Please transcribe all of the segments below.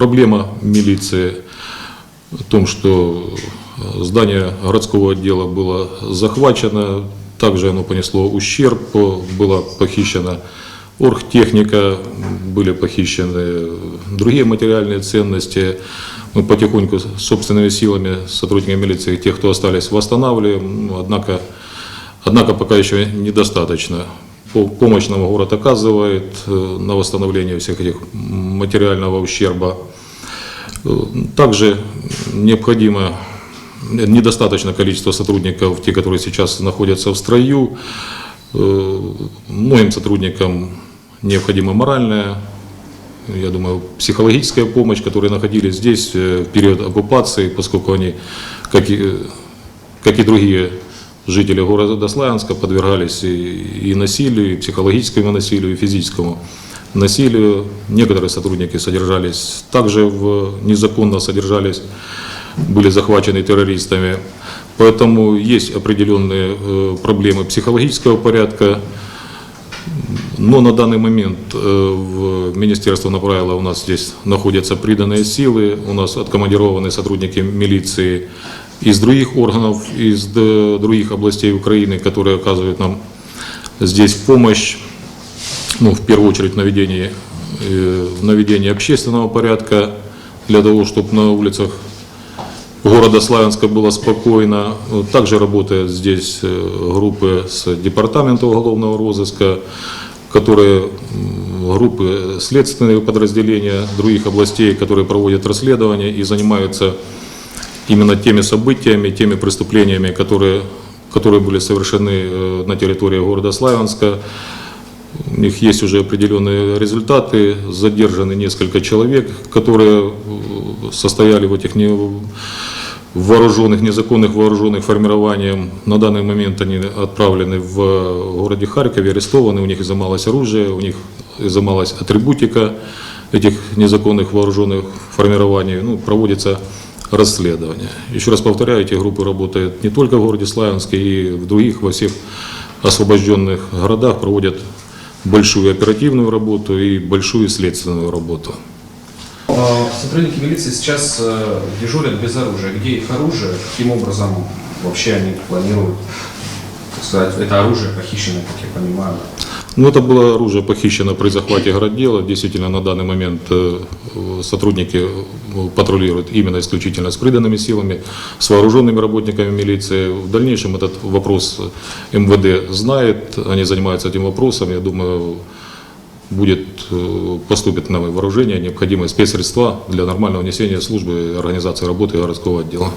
проблема милиции в том, что э, здание городского отдела было захвачено, также оно понесло ущерб, была похищена оргтехника, были похищены другие материальные ценности. Мы потихоньку собственными силами сотрудники милиции, тех, кто остались, восстанавливаем, Ну, однако, однако пока еще недостаточно. По- Помощь нам город оказывает э, на восстановление всех этих материального ущерба. Э, Также необходимо недостаточно количество сотрудников, те, которые сейчас находятся в строю. Э, Многим сотрудникам необходима моральная, я думаю, психологическая помощь, которые находились здесь э, в период оккупации, поскольку они, как и, э, как и другие жители города Славянска, подвергались и, и насилию, и психологическому насилию, и физическому насилию. Некоторые сотрудники содержались также в, незаконно содержались, были захвачены террористами. Поэтому есть определенные э, проблемы психологического порядка. Но на данный момент э, в министерство направило, у нас здесь находятся приданные силы, у нас откомандированы сотрудники милиции из других органов, из других областей Украины, которые оказывают нам здесь помощь, ну, в первую очередь, в наведении, э, общественного порядка, для того, чтобы на улицах города Славянска было спокойно. Также работают здесь э, группы с департамента уголовного розыска, которые группы следственные подразделения других областей, которые проводят расследования и занимаются именно теми событиями, теми преступлениями, которые, которые были совершены э, на территории города Славянска. У них есть уже определенные результаты, задержаны несколько человек, которые э, состояли в этих не- вооруженных, незаконных вооруженных формированиях. На данный момент они отправлены в городе Харькове, арестованы, у них изымалось оружие, у них изымалась атрибутика этих незаконных вооруженных формирований. Ну, проводится расследование. Еще раз повторяю, эти группы работают не только в городе Славянске, и в других, во всех освобожденных городах проводят большую оперативную работу и большую следственную работу. А, Сотрудники милиции сейчас э, дежурят без оружия. Где их оружие? Каким образом вообще они планируют, так сказать, это оружие похищено, как я понимаю? Ну, это было оружие похищено при захвате городдела. Действительно, на данный момент э, сотрудники э, патрулируют именно исключительно с приданными силами, с вооруженными работниками милиции. В дальнейшем этот вопрос МВД знает, они занимаются этим вопросом. Я думаю, будет, э, поступит новое вооружение, необходимые спецсредства для нормального несения службы организации работы городского отдела.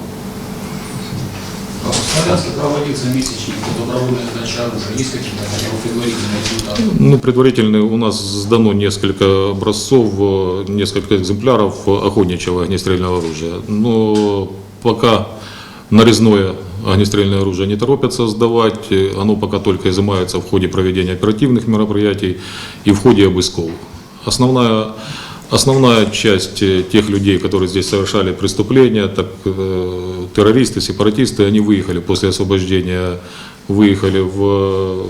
В Славянске проводился месячник по добровольной сдаче оружия. Есть какие-то предварительные результаты? Ну, предварительно у нас сдано несколько образцов, несколько экземпляров охотничьего огнестрельного оружия. Но пока нарезное огнестрельное оружие не торопятся сдавать, оно пока только изымается в ходе проведения оперативных мероприятий и в ходе обысков. Основная, основная часть э, тех людей, которые здесь совершали преступления, так э, террористы, сепаратисты, они выехали после освобождения, выехали в,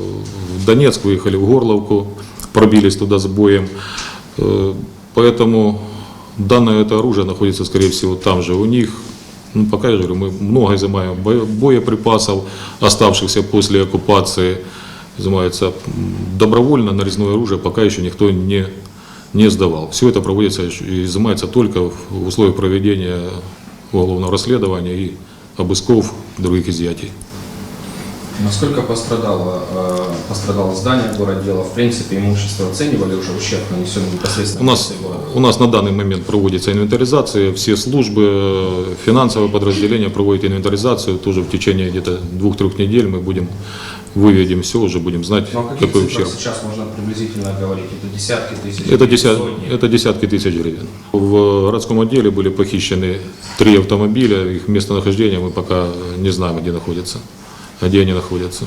в Донецк, выехали в Горловку, пробились туда с боем. Э, Поэтому данное это оружие находится, скорее всего, там же у них. Ну, пока я говорю, мы много изымаем бо- боеприпасов, оставшихся после оккупации, изымается добровольно нарезное оружие, пока еще никто не, не сдавал. Все это проводится и изымается только в условиях проведения уголовного расследования и обысков других изъятий. Насколько пострадало, э, пострадало здание городдела? В принципе, имущество оценивали уже ущерб, нанесенный непосредственно У нас, у нас на данный момент проводится инвентаризация, все службы, финансовые подразделения проводят инвентаризацию, тоже в течение где-то двух-трех недель мы будем, выведем все, уже будем знать, Ну, каких какой ущерб. сейчас можно приблизительно говорить? Это десятки тысяч? Это, или деся- сотни? это десятки тысяч гривен. В городском отделе были похищены три автомобиля, их местонахождение мы пока не знаем, где находятся, где они находятся.